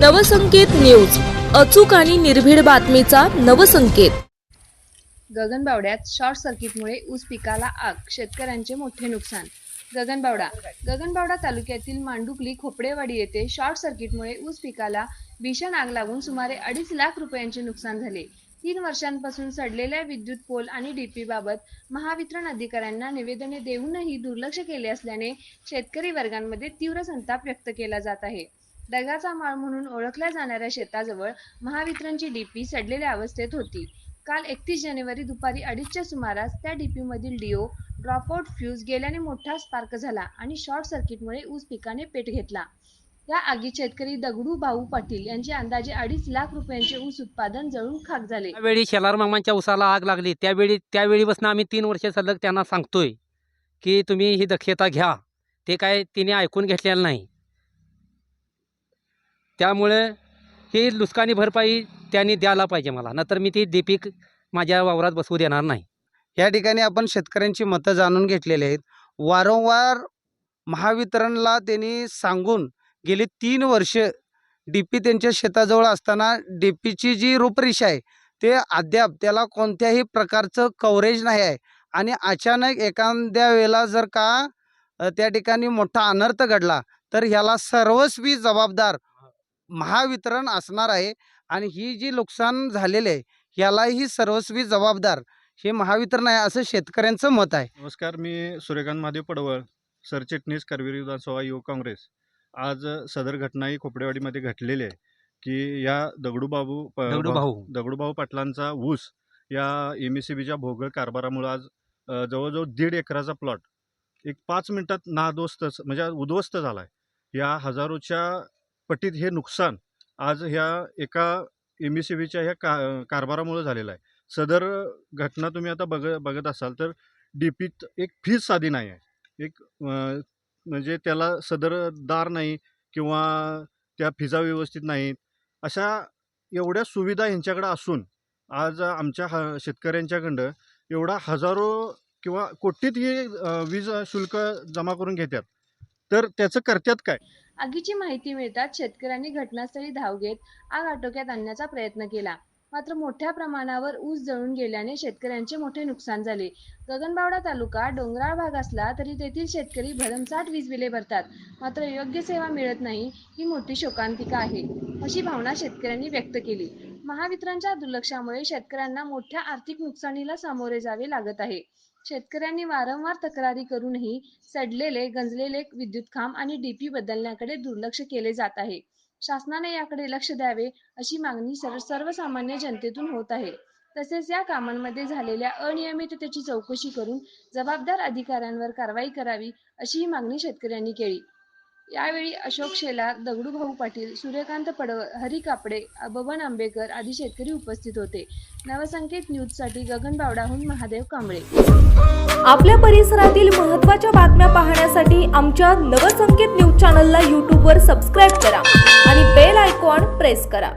Navsanket news अचूक आणि निर्भीड बातमीचा नवसंकेत. गगनबावड्यात शॉर्ट सर्किटमुळे ऊस पिकाला आग शेतकऱ्यांचे मोठे नुकसान. गगनबावडा गगनबावडा तालुक्यातील मांडुकली खोपडेवाडी येथे शॉर्ट सर्किटमुळे ऊस पिकाला भीषण आग लागून सुमारे अडीच लाख रुपयांचे नुकसान झाले. तीन वर्षांपासून सडलेल्या विद्युत पोल आणि डीपी बाबत महावितरण अधिकाऱ्यांना निवेदने देऊनही दुर्लक्ष केले असल्याने शेतकरी वर्गांमध्ये तीव्र संताप व्यक्त केला जात आहे. दगाचा माळ म्हणून ओळखल्या जाणाऱ्या शेताजवळ महावितरणची डीपी सडलेल्या अवस्थेत होती. काल एकतीस जानेवारी दुपारी अडीचच्या सुमारास त्या डीपी मधील डिओ ड्रॉपआउट फ्यूज गेल्याने मोठा स्पार्क झाला आणि शॉर्ट सर्किटमुळे ऊस पिकाने पेट घेतला. या आगीत शेतकरी दगडू भाऊ पाटील यांचे अंदाजे अडीच लाख रुपयांचे ऊस उत्पादन जळून खाक झाले. त्यावेळी शेलार मामांच्या उसाला आग लागली. त्यावेळी त्यावेळीपासून आम्ही तीन वर्ष सलग त्यांना सांगतोय की तुम्ही ही दक्षता घ्या. ते काय तिने ऐकून घेतलेलं नाही. त्यामुळे ही नुकसानी भरपाई त्यांनी द्यायला पाहिजे मला. नंतर मी ती दीपिक माझ्या वावरात बसवू देणार नाही. या ठिकाणी आपण शेतकऱ्यांची मतं जाणून घेतलेली आहेत. वारंवार महावितरणला त्यांनी सांगून गेली तीन वर्ष डी पी त्यांच्या शेताजवळ असताना डी पीची जी रूपरेषा आहे ते अद्याप त्याला कोणत्याही प्रकारचं कव्हरेज नाही आहे. आणि अचानक एखाद्या वेळेला जर का त्या ठिकाणी मोठा अनर्थ घडला तर ह्याला सर्वस्वी जबाबदार महावितरण असणार आहे आणि ही जी नुकसान झालेले आहे ह्यालाही सर्वस्वी जबाबदार हे महावितरण आहे असं शेतकऱ्यांचं मत आहे. नमस्कार मी सूर्यकांत महादेव पडवळ सरचिटणीस करवीर विधानसभा युवक काँग्रेस. आज सदर घटना ही खोपडेवाडीमध्ये घडलेली आहे की या दगडूबाबू प- दगडू भा- भाऊ दगडूभाऊ पाटलांचा ऊस या एम एस सी बीच्या भोगळ कारभारामुळं आज जवळजवळ दीड एकराचा प्लॉट एक पाच मिनिटात नादोस्त म्हणजे उद्ध्वस्त झाला आहे या हजारोच्या पटीत हे नुकसान आज ह्या एका एम एस सी बीच्या ह्या का कारभारामुळं झालेलं आहे. सदर घटना तुम्ही आता बघ बघत असाल तर डी पीत एक फीज साधी नाही आहे. एक म्हणजे त्याला सदर दार नाही किंवा त्या फिजा व्यवस्थित नाहीत. अशा एवढ्या सुविधा ह्यांच्याकडं असून आज आमच्या ह शेतकऱ्यांच्याकडं एवढा हजारो किंवा कोटीत हे वीज शुल्क जमा करून घेतात तर त्याचं करतात काय? आगीची माहिती मिळताच शेतकऱ्यांनी घटनास्थळी धाव घेत आग आटोक्यात आणण्याचा प्रयत्न केला. मात्र मोठ्या प्रमाणावर ऊस जळून गेल्याने शेतकऱ्यांचे मोठे नुकसान झाले. गगनबावडा तालुका डोंगराळ भाग असला तरी तेथील शेतकरी भरमसाठ वीज बिले भरतात. मात्र योग्य सेवा मिळत नाही ही मोठी शोकांतिका आहे अशी भावना शेतकऱ्यांनी व्यक्त केली. महावितरणच्या दुर्लक्षामुळे शेतकऱ्यांना मोठ्या आर्थिक नुकसानीला सामोरे जावे लागत आहे. शेतकऱ्यांनी वारंवार तक्रारी करूनही सडलेले गंजलेले विद्युत खांब आणि डीपी बदलण्याकडे दुर्लक्ष केले जात आहे. शासनाने याकडे लक्ष द्यावे अशी मागणी सर्वसामान्य जनतेतून होत आहे. तसेच या कामांमध्ये झालेल्या अनियमिततेची चौकशी करून जबाबदार अधिकाऱ्यांवर कारवाई करावी अशीही मागणी शेतकऱ्यांनी केली. यावेळी अशोक शेलार दगडूभाऊ पाटील सूर्यकांत पडवळ हरी कापडे बबन आंबेकर आदी शेतकरी उपस्थित होते. नवसंकेत न्यूजसाठी गगनबावडाहून महादेव कांबळे. आपल्या परिसरातील महत्त्वाच्या बातम्या पाहण्यासाठी आमच्या नवसंकेत न्यूज चॅनलला यूट्यूबवर सबस्क्राईब करा आणि बेल आयकॉन प्रेस करा.